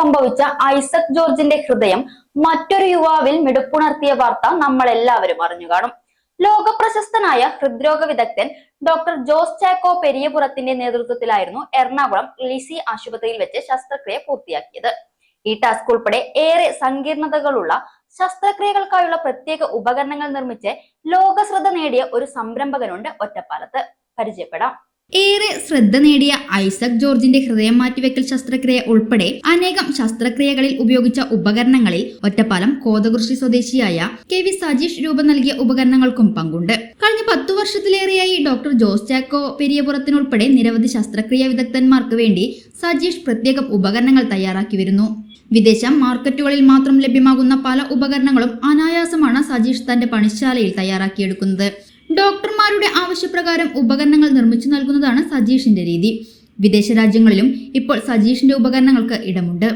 സംഭവിച്ച ഐസക് ജോർജിന്റെ ഹൃദയം മറ്റൊരു യുവാവിൽ മിടുപ്പുണർത്തിയ വാർത്ത നമ്മൾ എല്ലാവരും അറിഞ്ഞു കാണും. ലോക പ്രശസ്തനായ ഹൃദ്രോഗ വിദഗ്ധൻ ഡോക്ടർ ജോസ് ചാക്കോ പെരിയപുറത്തിന്റെ നേതൃത്വത്തിലായിരുന്നു എറണാകുളം ലിസി ആശുപത്രിയിൽ വെച്ച് ശസ്ത്രക്രിയ പൂർത്തിയാക്കിയത്. ഈ ടാസ്ക് ഉൾപ്പെടെ ഏറെ സങ്കീർണതകളുള്ള ശസ്ത്രക്രിയകൾക്കായുള്ള പ്രത്യേക ഉപകരണങ്ങൾ നിർമ്മിച്ച് ലോകശ്രദ്ധ നേടിയ ഒരു സംരംഭകനുണ്ട് ഒറ്റപ്പാലത്ത്. പരിചയപ്പെടാം. ഏറെ ശ്രദ്ധ നേടിയ ഐസക് ജോർജിന്റെ ഹൃദയം മാറ്റിവെക്കൽ ശസ്ത്രക്രിയ ഉൾപ്പെടെ അനേകം ശസ്ത്രക്രിയകളിൽ ഉപയോഗിച്ച ഉപകരണങ്ങളിൽ ഒറ്റപ്പാലം കോതകൃഷി സ്വദേശിയായ കെ വി സജീഷ് രൂപം നൽകിയ ഉപകരണങ്ങൾക്കും പങ്കുണ്ട്. കഴിഞ്ഞ പത്തു വർഷത്തിലേറെയായി ഡോക്ടർ ജോസ് ചാക്കോ പെരിയപുറത്തിനുൾപ്പെടെ നിരവധി ശസ്ത്രക്രിയ വിദഗ്ധന്മാർക്ക് വേണ്ടി സജീഷ് പ്രത്യേകം ഉപകരണങ്ങൾ തയ്യാറാക്കി വരുന്നു. വിദേശ മാർക്കറ്റുകളിൽ മാത്രം ലഭ്യമാകുന്ന പല ഉപകരണങ്ങളും അനായാസമാണ് സജീഷ് തന്റെ പണിശാലയിൽ തയ്യാറാക്കിയെടുക്കുന്നത്. ഡോക്ടർമാരുടെ ആവശ്യപ്രകാരം ഉപകരണങ്ങൾ നിർമ്മിച്ചു നൽകുന്നതാണ് സജീഷിന്റെ രീതി. വിദേശ രാജ്യങ്ങളിലും ഇപ്പോൾ സജീഷിന്റെ ഉപകരണങ്ങൾക്ക് ഇടമുണ്ട്.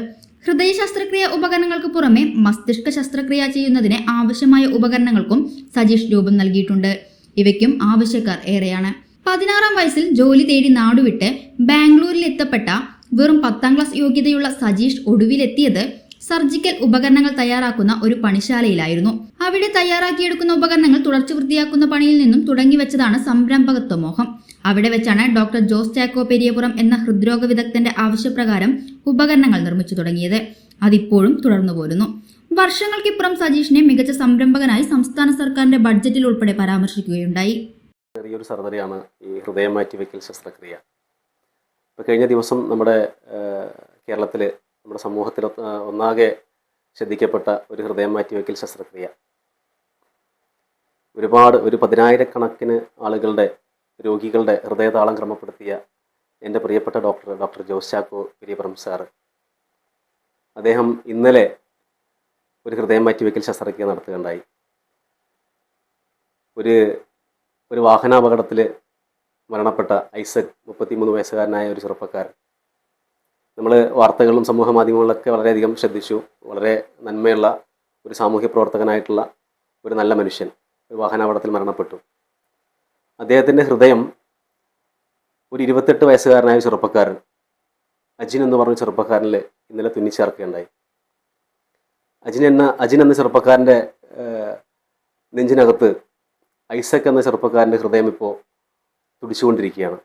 ഹൃദയ ശസ്ത്രക്രിയ ഉപകരണങ്ങൾക്ക് പുറമെ മസ്തിഷ്ക ശസ്ത്രക്രിയ ചെയ്യുന്നതിന് ആവശ്യമായ ഉപകരണങ്ങൾക്കും സജീഷ് രൂപം നൽകിയിട്ടുണ്ട്. ഇവയ്ക്കും ആവശ്യക്കാർ ഏറെയാണ്. പതിനാറാം വയസ്സിൽ ജോലി തേടി നാടുവിട്ട് ബാംഗ്ലൂരിൽ എത്തപ്പെട്ട വെറും പത്താം ക്ലാസ് യോഗ്യതയുള്ള സജീഷ് ഒടുവിലെത്തിയത് സർജിക്കൽ ഉപകരണങ്ങൾ തയ്യാറാക്കുന്ന ഒരു പണിശാലയിലായിരുന്നു. അവിടെ തയ്യാറാക്കിയെടുക്കുന്ന ഉപകരണങ്ങൾ തുടർച്ച വൃത്തിയാക്കുന്ന പണിയിൽ നിന്നും തുടങ്ങി വെച്ചതാണ് സംരംഭകത്വ മോഹം. അവിടെ വെച്ചാണ് ഡോക്ടർ ജോസ് ചാക്കോ പെരിയപുറം എന്ന ഹൃദ്രോഗ വിദഗ്ധന്റെ ആവശ്യപ്രകാരം ഉപകരണങ്ങൾ നിർമ്മിച്ചു തുടങ്ങിയത്. അതിപ്പോഴും തുടർന്നു പോരുന്നു. വർഷങ്ങൾക്കിപ്പുറം സജീഷിനെ മികച്ച സംരംഭകനായി സംസ്ഥാന സർക്കാരിന്റെ ബഡ്ജറ്റിൽ ഉൾപ്പെടെ പരാമർശിക്കുകയുണ്ടായി. ചെറിയൊരു സർജറിയാണ് ഈ ഹൃദയം മാറ്റിവെക്കൽ ശസ്ത്രക്രിയ. ഇപ്പോൾ കഴിഞ്ഞ ദിവസം നമ്മുടെ കേരളത്തിൽ നമ്മുടെ സമൂഹത്തിൽ ഒന്നാകെ ശ്രദ്ധിക്കപ്പെട്ട ഒരു ഹൃദയം മാറ്റിവെക്കൽ ശസ്ത്രക്രിയ. ഒരുപാട് ഒരു പതിനായിരക്കണക്കിന് ആളുകളുടെ രോഗികളുടെ ഹൃദയതാളം ക്രമപ്പെടുത്തിയ എന്റെ പ്രിയപ്പെട്ട doctor doctor Jose Chacko Periyapuram sir. അദ്ദേഹം ഇന്നലെ ഒരു ഹൃദയം മാറ്റിവെക്കൽ ശസ്ത്രക്രിയ നടത്തുകയുണ്ടായി. ഒരു ഒരു വാഹനാപകടത്തിൽ മരണപ്പെട്ട ഐസക് മുപ്പത്തിമൂന്ന് വയസ്സുകാരനായ ഒരു ചെറുപ്പക്കാരൻ. നമ്മൾ വാർത്തകളും സമൂഹ മാധ്യമങ്ങളിലൊക്കെ വളരെയധികം ശ്രദ്ധിച്ചു. വളരെ നന്മയുള്ള ഒരു സാമൂഹ്യ പ്രവർത്തകനായിട്ടുള്ള ഒരു നല്ല മനുഷ്യൻ. ഒരു വാഹനാപകടത്തിൽ മരണപ്പെട്ടു. അദ്ദേഹത്തിന്റെ ഹൃദയം ഒരു ഇരുപത്തെട്ട് വയസ്സുകാരനായ ചെറുപ്പക്കാരൻ അജിൻ എന്ന് പറഞ്ഞ ചെറുപ്പക്കാരനിൽ ഇന്നലെ തുന്നിച്ചേർക്കുകയുണ്ടായി. അജിൻ എന്ന അജിൻ എന്ന ചെറുപ്പക്കാരന്റെ നെഞ്ചിനകത്ത് ഐസക് എന്ന ചെറുപ്പക്കാരന്റെ ഹൃദയം ഇപ്പോൾ തുടിച്ചുകൊണ്ടിരിക്കുകയാണ്.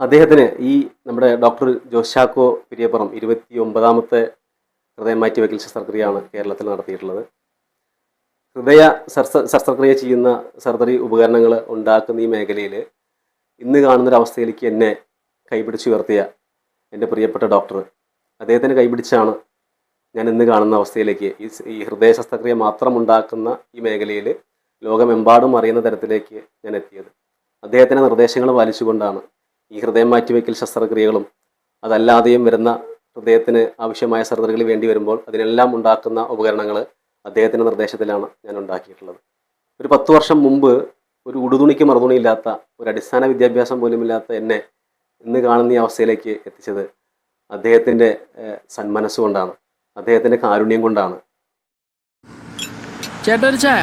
അദ്ദേഹത്തിന് ഈ നമ്മുടെ ഡോക്ടർ ജോഷാക്കോ പിരിയപ്പുറം ഇരുപത്തി ഒമ്പതാമത്തെ ഹൃദയം മാറ്റിവെക്കൽ ശസ്ത്രക്രിയയാണ് കേരളത്തിൽ നടത്തിയിട്ടുള്ളത്. ഹൃദയ ശസ്ത്ര ശസ്ത്രക്രിയ ചെയ്യുന്ന സർജറി ഉപകരണങ്ങൾ ഉണ്ടാക്കുന്ന ഈ മേഖലയിൽ ഇന്ന് കാണുന്നൊരവസ്ഥയിലേക്ക് എന്നെ കൈപിടിച്ച് ഉയർത്തിയ എന്റെ പ്രിയപ്പെട്ട ഡോക്ടർ. അദ്ദേഹത്തിന് കൈപിടിച്ചാണ് ഞാൻ ഇന്ന് കാണുന്ന അവസ്ഥയിലേക്ക് ഈ ഈ ഹൃദയ ശസ്ത്രക്രിയ മാത്രം ഉണ്ടാക്കുന്ന ഈ മേഖലയിൽ ലോകമെമ്പാടും അറിയുന്ന തരത്തിലേക്ക് ഞാൻ എത്തിയത്. അദ്ദേഹത്തിന്റെ നിർദ്ദേശങ്ങൾ പാലിച്ചുകൊണ്ടാണ് ഈ ഹൃദയം മാറ്റിവെക്കൽ ശസ്ത്രക്രിയകളും അതല്ലാതെയും വരുന്ന ഹൃദയത്തിന് ആവശ്യമായ സർജറികൾ വേണ്ടി വരുമ്പോൾ അതിനെല്ലാം ഉണ്ടാക്കുന്ന ഉപകരണങ്ങൾ അദ്ദേഹത്തിന്റെ നിർദ്ദേശത്തിലാണ് ഞാൻ ഉണ്ടാക്കിയിട്ടുള്ളത്. ഒരു പത്ത് വർഷം മുമ്പ് ഒരു ഉടുതുണിക്ക് മറുതുണിയില്ലാത്ത ഒരു അടിസ്ഥാന വിദ്യാഭ്യാസം പോലും ഇല്ലാത്ത എന്നെ ഇന്ന് കാണുന്ന ഈ അവസ്ഥയിലേക്ക് എത്തിച്ചത് അദ്ദേഹത്തിന്റെ സന്മനസ്സുകൊണ്ടാണ്. സന്മനസ്സ് കൊണ്ടാണ് അദ്ദേഹത്തിന്റെ കാരുണ്യം കൊണ്ടാണ്. ചേട്ടൊരു ചായ.